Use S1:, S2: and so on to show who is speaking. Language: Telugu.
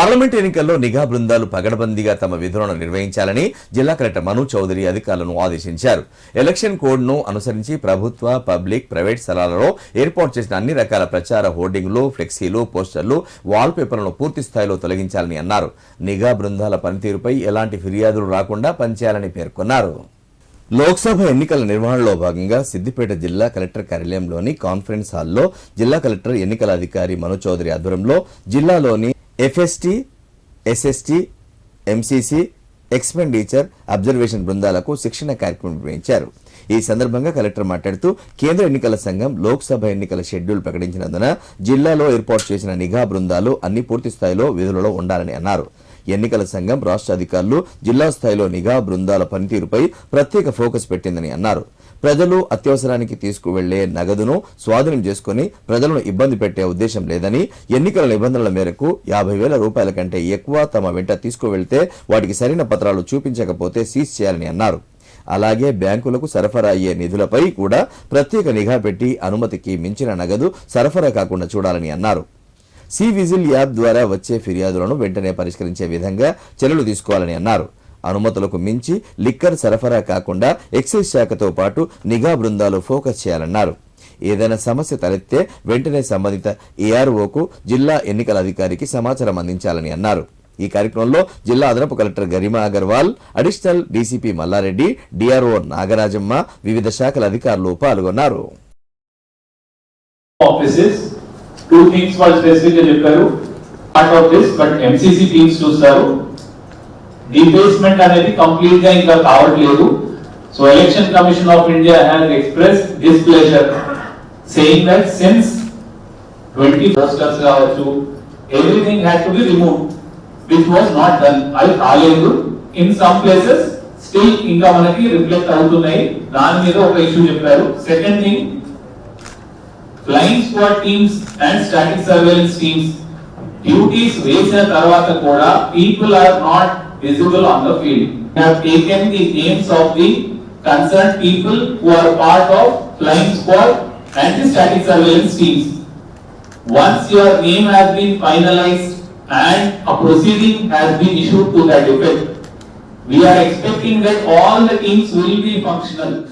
S1: పార్లమెంట్ ఎన్నికల్లో నిఘా బృందాలు పగడబందీగా తమ విధులను నిర్వహించాలని జిల్లా కలెక్టర్ మను చౌదరి అధికారులను ఆదేశించారు. ఎలక్షన్ కోడ్ను అనుసరించి ప్రభుత్వ పబ్లిక్ ప్రైవేట్ స్థలాలలో ఏర్పాటు చేసిన అన్ని రకాల ప్రచార హోర్డింగ్లు ఫ్లెక్సీలు పోస్టర్లు వాల్ పేపర్లను పూర్తి స్థాయిలో తొలగించాలని అన్నారు. నిఘా బృందాల పనితీరుపై ఎలాంటి ఫిర్యాదులు రాకుండా పనిచేయాలని పేర్కొన్నారు. లోక్సభ ఎన్నికల నిర్వహణలో భాగంగా సిద్దిపేట జిల్లా కలెక్టర్ కార్యాలయంలోని కాన్ఫరెన్స్ హాల్లో జిల్లా కలెక్టర్ ఎన్నికల అధికారి మను చౌదరి ఆధ్వర్యంలో జిల్లాలోని FST SST MCC expenditure observation బృందాలకు శిక్షణ కార్యక్రమం నిర్వహించారు. ఈ సందర్భంగా కలెక్టర్ మాట్లాడుతూ కేంద్ర ఎన్నికల సంఘం లోక్సభ ఎన్నికల షెడ్యూల్ ప్రకటించినందున జిల్లాలో ఏర్పాటు చేసిన నిఘా బృందాలు అన్ని పూర్తి స్థాయిలో విధులలో ఉండాలని అన్నారు. ఎన్నికల సంఘం రాష్ట్ర అధికారులు జిల్లా స్థాయిలో నిఘా బృందాల పనితీరుపై ప్రత్యేక ఫోకస్ పెట్టిందని అన్నారు. ప్రజలు అత్యవసరానికి తీసుకువెళ్ళే నగదును స్వాధీనం చేసుకుని ప్రజలను ఇబ్బంది పెట్టే ఉద్దేశం లేదని ఎన్నికల నిబంధనల మేరకు యాభై వేల రూపాయల కంటే ఎక్కువ తమ వెంట తీసుకువెళ్తే వాటికి సరైన పత్రాలు చూపించకపోతే సీజ్ చేయాలని అన్నారు. అలాగే బ్యాంకులకు సరఫరా అయ్యే నిధులపై కూడా ప్రత్యేక నిఘా పెట్టి అనుమతికి మించిన నగదు సరఫరా కాకుండా చూడాలని అన్నారు. సి విజిల్ యాప్ ద్వారా వచ్చే ఫిర్యాదులను వెంటనే పరిష్కరించే విధంగా చర్యలు తీసుకోవాలని అన్నారు. అనుమతులకు మించి లిక్కర్ సరఫరా కాకుండా ఎక్సైజ్ శాఖతో పాటు నిఘా బృందాలు ఫోకస్ చేయాలన్నారు. ఏదైనా సమస్య తలెత్తే వెంటనే సంబంధిత ఏఆర్ఓకు జిల్లా ఎన్నికల అధికారికి సమాచారం అందించాలని అన్నారు. ఈ కార్యక్రమంలో జిల్లా అదనపు collector Garima Agarwal additional DCP Mallareddy DRO Nagarajamma వివిధ శాఖల అధికారులు పాల్గొన్నారు.
S2: టూ థింగ్స్ వాళ్ళు స్పెసిఫిక్గా చెప్పారు. Part of this but MCC teams చూస్తారు. డిబేస్మెంట్ అనేది కంప్లీట్గా ఇంకా కావట్లేదు. So Election Commission of India has express displeasure saying that since twenty posters కావచ్చు everything had to be remove which was not done అది కాలేదు. ఇన్ సమ్ ప్లేసెస్ స్టిల్ ఇంకా మనకి రిఫ్లెక్ట్ అవుతున్నాయి. దాని మీద ఒక ఇష్యూ చెప్పారు. Second thing Flying squad teams and static surveillance teams duties వేసిన తర్వాత కూడా people are not visible on the field have taken the names of the concern people who are part of flying squad and the static surveillance teams once your name has been finalized and a proceeding has been issued to that effect, we are expecting that all the teams will be functional.